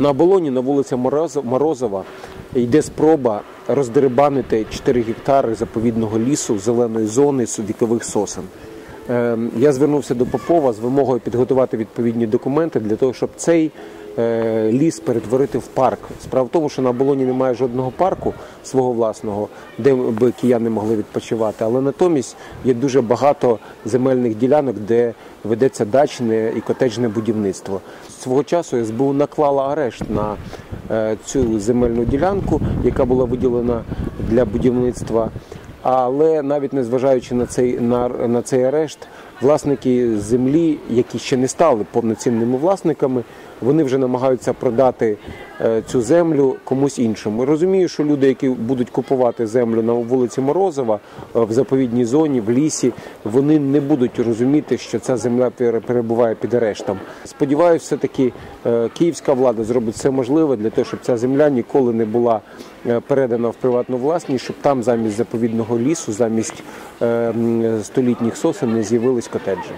На оболоні на вулиці Мороз- Морозова йде спроба роздерибанити 4 гектари заповідного лісу, зеленої зони вікових сосен. Е, Я звернувся до Попова з вимогою підготувати відповідні документи для того, щоб цей ліс перетворити в парк. Справа в тому, що на оболоні немає жодного парку свого власного, де би кияни могли відпочивати, але натомість є дуже багато земельних ділянок, де ведеться дачне і котеджне будівництво. Свого часу СБУ наклала арешт на е, цю земельну ділянку, яка була виділена для будівництва. Але навіть незважаючи на цей на, на цей арешт, власники землі, які ще не стали повноцінними власниками, вони вже намагаються продати цю землю комусь іншому. Розумію, що люди, які будуть купувати землю на вулиці Морозова е, в заповідній зоні, в лісі, вони не будуть розуміти, що ця земля перебуває під арештом. Сподіваюся, все таки київська влада зробить все можливе для того, щоб ця земля ніколи не була е, передана в приватну власність, щоб там замість заповідного лісу, замість е, столітніх сосен не з'явились котеджі.